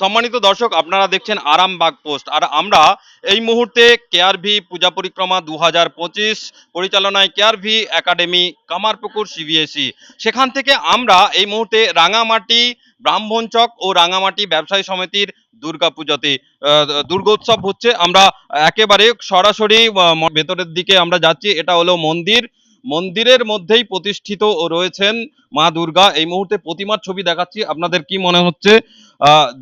সম্মানিত দর্শক, আপনারা দেখছেন আরামবাগ পোস্ট। আর আমরা এই মুহূর্তে কেআরভি পূজা পরিক্রমা দু হাজার পঁচিশ পরিচালনায় কেআরভি একাডেমি, কামারপুকুর সিবিএসই সেখান থেকে আমরা এই মুহূর্তে রাঙামাটি ব্রাহ্মণচক ও রাঙামাটি ব্যবসায়ী সমিতির দুর্গাপূজাতে দুর্গোৎসব হচ্ছে। আমরা একেবারে সরাসরি ভেতরের দিকে আমরা যাচ্ছি। এটা হলো মন্দির। মন্দিরের মধ্যেই প্রতিষ্ঠিত রয়েছেন মা দুর্গা। এই মুহূর্তে প্রতিমার ছবি দেখাচ্ছি। আপনাদের কি মনে হচ্ছে?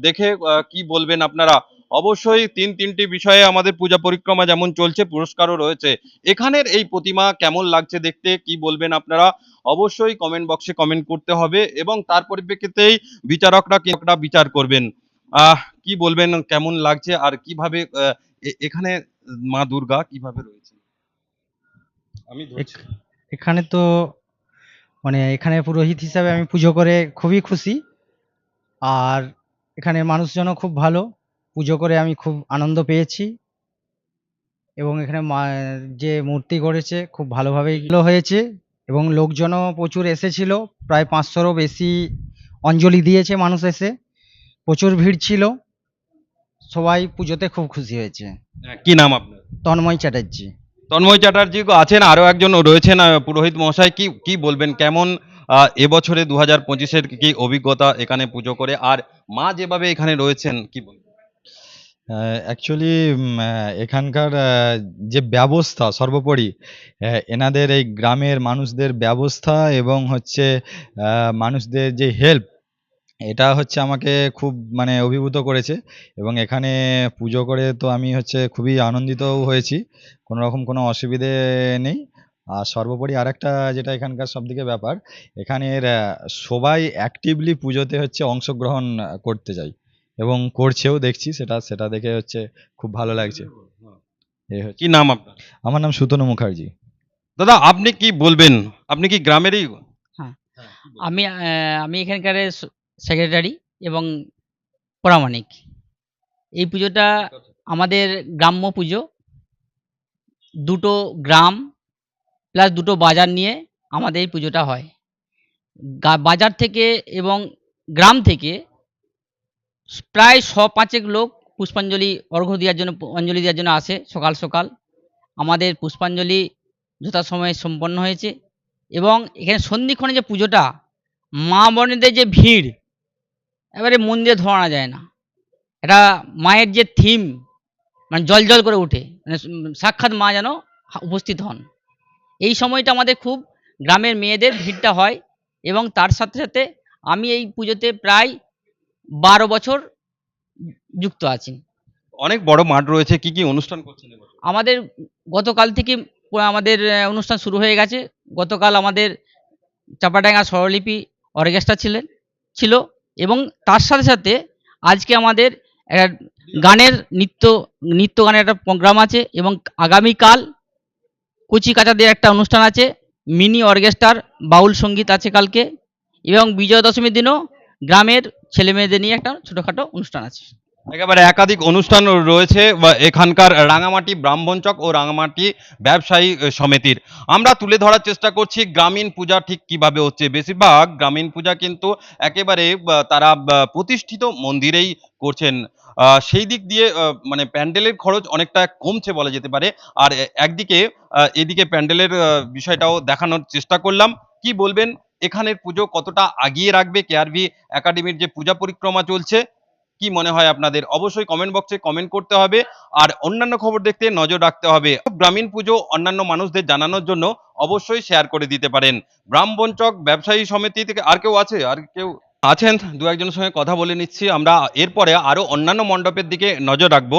দেখে কি বলবেন আপনারা? অবশ্যই তিন তিনটি বিষয়ে আমাদের পূজা পরিক্রমা যেমন চলছে, পুরস্কারও রয়েছে। এখানের এই প্রতিমা কেমন লাগছে দেখতে, কি বলবেন আপনারা? অবশ্যই কমেন্ট বক্সে কমেন্ট করতে হবে এবং তার পরিপ্রেক্ষিতেই বিচারকরা কি একটা বিচার করবেন। আহ, কি বলবেন, কেমন লাগছে আর কীভাবে এখানে মা দুর্গা কীভাবে রয়েছে? আমি এখানে তো মানে এখানে পুরোহিত হিসাবে আমি পুজো করে খুবই খুশি। আর এখানে মানুষজনও খুব ভালো পুজো করে আমি খুব আনন্দ পেয়েছি। এবং এখানে যে মূর্তি করেছে খুব ভালোভাবেই এগুলো হয়েছে। এবং লোকজনও প্রচুর এসেছিল প্রায় পাঁচশোরও বেশি অঞ্জলি দিয়েছে মানুষ এসে। প্রচুর ভিড় ছিল সবাই পুজোতে খুব খুশি হয়েছে। হ্যাঁ, কি নাম আপনার? তন্ময় চ্যাটার্জি। তন্ময় চ্যাটার্জি আছেন আরও একজন রয়েছেন পুরোহিত মশাই কি কি বলবেন? কেমন এবছরে দু হাজার পঁচিশের কি অভিজ্ঞতা এখানে পুজো করে? আর মা যেভাবে এখানে রয়েছেন, কি অ্যাকচুয়ালি এখানকার যে ব্যবস্থা সর্বোপরি এনাদের এই গ্রামের মানুষদের ব্যবস্থা এবং হচ্ছে মানুষদের যে হেল্প এটা হচ্ছে আমাকে খুব মানে অভিভূত করেছে এবং এখানে পুজো করে তো আমি হচ্ছে খুবই আনন্দিতও হয়েছি কোনো রকম কোনো অসুবিধে নেই। আর সর্বোপরি আরেকটা যেটা এখানকার সবথেকে ব্যাপার এখানের সবাই অ্যাক্টিভলি পুজোতে হচ্ছে অংশগ্রহণ করতে চাই এবং করছেও দেখছি সেটা সেটা দেখে হচ্ছে খুব ভালো লাগছে। এই হচ্ছে কি নাম আপনার? আমার নাম সুতনু মুখার্জি। দাদা আপনি কি বলবেন? আপনি কি গ্রামেরই? আমি আমি এখানকার সেক্রেটারি এবং প্রামাণিক। এই পুজোটা আমাদের গ্রাম্য পুজো। দুটো গ্রাম প্লাস দুটো বাজার নিয়ে আমাদের এই পুজোটা হয়। বাজার থেকে এবং গ্রাম থেকে প্রায় শ পাঁচেক লোক পুষ্পাঞ্জলি, অর্ঘ্য দেওয়ার জন্য অঞ্জলি দেওয়ার জন্য আসে সকাল সকাল। আমাদের পুষ্পাঞ্জলি যথাসময়ে সম্পন্ন হয়েছে এবং এখানে সন্ধিক্ষণে যে পুজোটা, মা বোনেদের যে ভিড় এবারে মন্দিরে ধরানো যায় না। এটা মায়ের যে থিম মানে জল জল করে ওঠে মানে সাক্ষাৎ মা যেন উপস্থিত হন। এই সময়টা আমাদের খুব গ্রামের মেয়েদের ভিড়টা হয় এবং তার সাথে সাথে আমি এই পুজোতে প্রায় বারো বছর যুক্ত আছি। অনেক বড় মাঠ রয়েছে কি কি অনুষ্ঠান করছেন আমাদের গতকাল থেকে আমাদের অনুষ্ঠান শুরু হয়ে গেছে। গতকাল আমাদের চাপাডাঙ্গা স্বরলিপি অর্কেস্ট্রা ছিলেন ছিল। এবং তার সাথে সাথে আজকে আমাদের গানের নৃত্য নৃত্য গানের একটা প্রোগ্রাম আছে এবং আগামীকাল কুচি কাচাদের একটা অনুষ্ঠান আছে, মিনি অর্কেস্ট্রার বাউল সংগীত আছে কালকে এবং বিজয়া দশমীর দিনও গ্রামের ছেলে মেয়েদের নিয়ে একটা ছোটোখাটো অনুষ্ঠান আছে। একেবারে একাধিক অনুষ্ঠান রয়েছে এখানকার রাঙামাটি ব্রাহ্মণচক ও রাঙামাটি ব্যবসায়ী সমিতির। আমরা তুলে ধরার চেষ্টা করছি গ্রামীণ পূজা ঠিক কীভাবে হচ্ছে। বেশিরভাগ গ্রামীণ পূজা কিন্তু একেবারে তারা প্রতিষ্ঠিত মন্দিরেই করছেন। সেই দিক দিয়ে মানে প্যান্ডেলের খরচ অনেকটা কমছে বলা যেতে পারে। আর একদিকে এদিকে প্যান্ডেলের বিষয়টাও দেখানোর চেষ্টা করলাম। কি বলবেন? এখানের পুজো কতটা আগিয়ে রাখবে? কেআরভি একাডেমির যে পূজা পরিক্রমা চলছে কি মনে হয় আপনাদের? অবশ্যই কমেন্ট বক্সে কমেন্ট করতে হবে। আর অন্যান্য খবর দেখতে নজর রাখতে হবে। গ্রামীণ পুজো অন্যান্য মানুষদের জানানোর জন্য অবশ্যই শেয়ার করে দিতে পারেন। ব্রাহ্মণচক ব্যবসায়ী সমিতি থেকে আর কেউ আছে? আর কেউ আছেন? দু একজনের সঙ্গে কথা বলে নিচ্ছি। আমরা এরপরে আরও অন্যান্য মণ্ডপের দিকে নজর রাখব।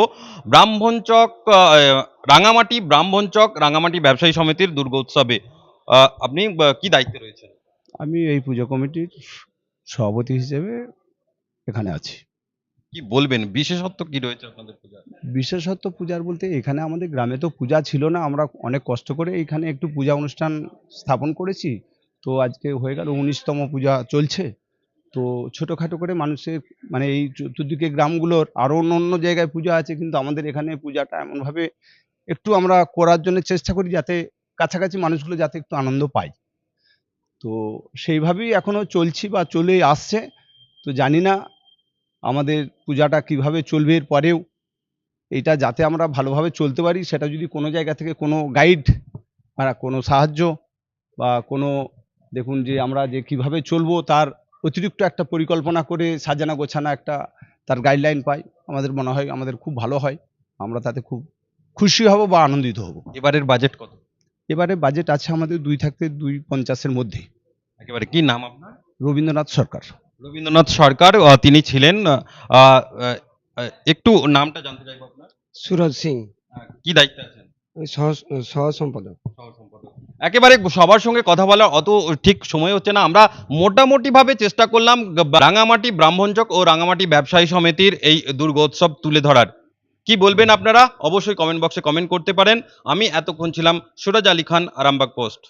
ব্রাহ্মণচক রাঙামাটি ব্রাহ্মণচক রাঙামাটি ব্যবসায়ী সমিতির দুর্গোৎসবে আপনি কি দায়িত্বে রয়েছেন? আমি এই পুজো কমিটির সভাপতি হিসেবে এখানে আছি। কি বলবেন? বিশেষত্ব কি রয়েছে আপনাদের পূজার? বিশেষত্ব পূজার বলতে এখানে আমাদের গ্রামে তো পূজা ছিল না, আমরা অনেক কষ্ট করে এখানে একটু পূজা অনুষ্ঠান স্থাপন করেছি। তো আজকে হয়ে গেল উনিশতম পূজা চলছে। তো ছোটোখাটো করে মানুষের মানে এই চতুর্দিকে গ্রামগুলোর আরও অন্য অন্য জায়গায় পূজা আছে, কিন্তু আমাদের এখানে পূজাটা এমনভাবে একটু আমরা করার জন্য চেষ্টা করি যাতে কাছাকাছি মানুষগুলো যাতে একটু আনন্দ পায়। তো সেইভাবেই এখনও চলছি বা চলে আসছে। তো জানি না আমাদের পূজাটা কীভাবে চলবে এর পরেও এটা যাতে আমরা ভালোভাবে চলতে পারি সেটা যদি কোনো জায়গা থেকে কোনো গাইড বা কোনো সাহায্য বা কোনো দেখুন যে আমরা যে কীভাবে চলবো তার অতিরিক্ত একটা পরিকল্পনা করে সাজানো গোছানো একটা তার গাইডলাইন পাই আমাদের মনে হয় আমাদের খুব ভালো হয় আমরা তাতে খুব খুশি হব বা আনন্দিত হব। এবারের বাজেট কত? এবারে বাজেট আছে আমাদের দুই থাকতে দুই পঞ্চাশের মধ্যে। একেবারে কি নাম আপনার? রবীন্দ্রনাথ সরকার। রবীন্দ্রনাথ সরকার তিনি ছিলেন একটু নামটা জানতে চাইব আপনার। সুরজ সিং। কি দায়িত্ব আছেন? সহ সহ সম্পাদক। একেবারে সবার সঙ্গে কথা বলার অত ঠিক সময় হচ্ছে না। আমরা মোটামুটি ভাবে চেষ্টা করলাম রাঙামাটি ব্রাহ্মণচক ও রাঙামাটি ব্যবসায়ী সমিতির এই দুর্গোৎসব তুলে ধরার। কি বলবেন আপনারা? অবশ্যই কমেন্ট বক্সে কমেন্ট করতে পারেন। আমি এতক্ষণ ছিলাম সুরাজ আলী খান আরামবাগ পোস্ট।